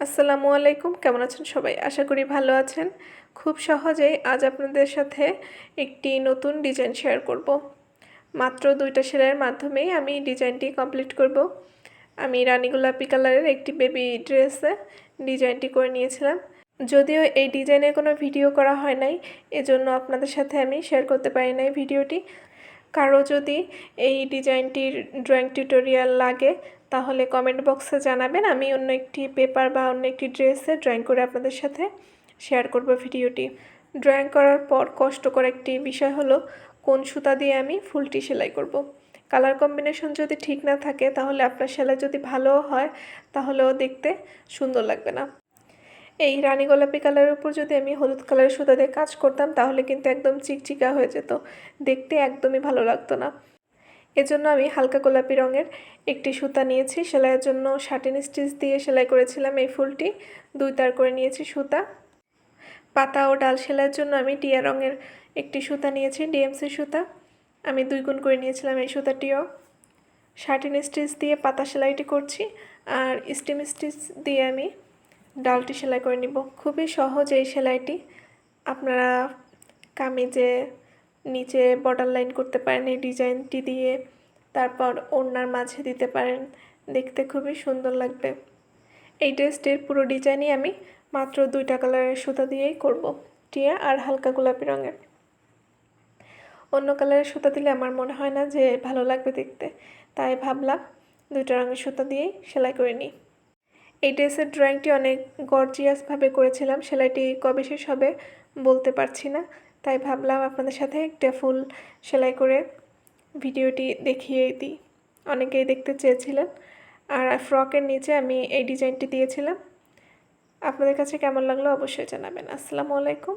আসসালামু আলাইকুম, কেমন আছেন সবাই? আশা করি ভালো আছেন। খুব সহজেই আজ আপনাদের সাথে একটি নতুন ডিজাইন শেয়ার করব। মাত্র দুইটা সেলাইয়ের মাধ্যমেই আমি ডিজাইনটি কমপ্লিট করব। আমি রানী গোলাপি কালারের একটি বেবি ড্রেসে ডিজাইনটি করে নিয়েছিলাম। যদিও এই ডিজাইনে কোনো ভিডিও করা হয় নাই, এজন্য আপনাদের সাথে আমি শেয়ার করতে পারি নাই ভিডিওটি। কারও যদি এই ডিজাইনটির ড্রয়িং টিউটোরিয়াল লাগে তাহলে কমেন্ট বক্সে জানাবেন। আমি অন্য একটি পেপার বা অন্য একটি ড্রেসে ড্রয়িং করে আপনাদের সাথে শেয়ার করব ভিডিওটি। ড্রয়িং করার পর কষ্টকর একটি বিষয় হলো, কোন সুতা দিয়ে আমি ফুলটি সেলাই করব। কালার কম্বিনেশন যদি ঠিক না থাকে, তাহলে আপনার সেলাই যদি ভালো হয়, তাহলেও দেখতে সুন্দর লাগবে না। এই রানী গোলাপি কালারের উপর যদি আমি হলুদ কালারের সুতা দিয়ে কাজ করতাম, তাহলে কিন্তু একদম চিকচিকা হয়ে যেত। দেখতে একদমই ভালো লাগতো না। এজন্য আমি হালকা গোলাপি রঙের একটি সুতা নিয়েছি। সেলাইয়ের জন্য শাটিন স্টিচ দিয়ে সেলাই করেছিলাম এই ফুলটি। দুই তার করে নিয়েছি সুতা। পাতা ও ডাল সেলাইয়ের জন্য আমি টিয়া রঙের একটি সুতা নিয়েছি, ডিএমসি সুতা। আমি দুই গুণ করে নিয়েছিলাম এই সুতাটিও। শাটিন স্টিচ দিয়ে পাতা সেলাইটি করছি আর স্টিম স্টিচ দিয়ে আমি ডালটি সেলাই করে নিব। খুবই সহজ এই সেলাইটি। আপনারা কামিজে নিচে বর্ডার লাইন করতে পারেন এই ডিজাইনটি দিয়ে। তারপর ওড়নার মাঝে দিতে পারেন। দেখতে খুবই সুন্দর লাগবে। এই ড্রেসটির পুরো ডিজাইনই আমি মাত্র দুইটা কালারের সুতা দিয়েই করব, টিয়া আর হালকা গোলাপি রঙের। অন্য কালারের সুতা দিলে আমার মনে হয় না যে ভালো লাগবে দেখতে, তাই ভাবলাম দুইটা রঙের সুতা দিয়েই সেলাই করে নিই। এই ড্রেসের ড্রয়িংটি অনেক গর্জিয়াসভাবে করেছিলাম, সেলাইটি কবে শেষ হবে বলতে পারছি না, তাই ভাবলাম আপনাদের সাথে একটা ফুল সেলাই করে ভিডিওটি দেখিয়ে দিই। অনেকেই দেখতে চেয়েছিলেন। আর ফ্রকের নিচে আমি এই ডিজাইনটি দিয়েছিলাম। আপনাদের কাছে কেমন লাগল অবশ্যই জানাবেন। আসসালামু আলাইকুম।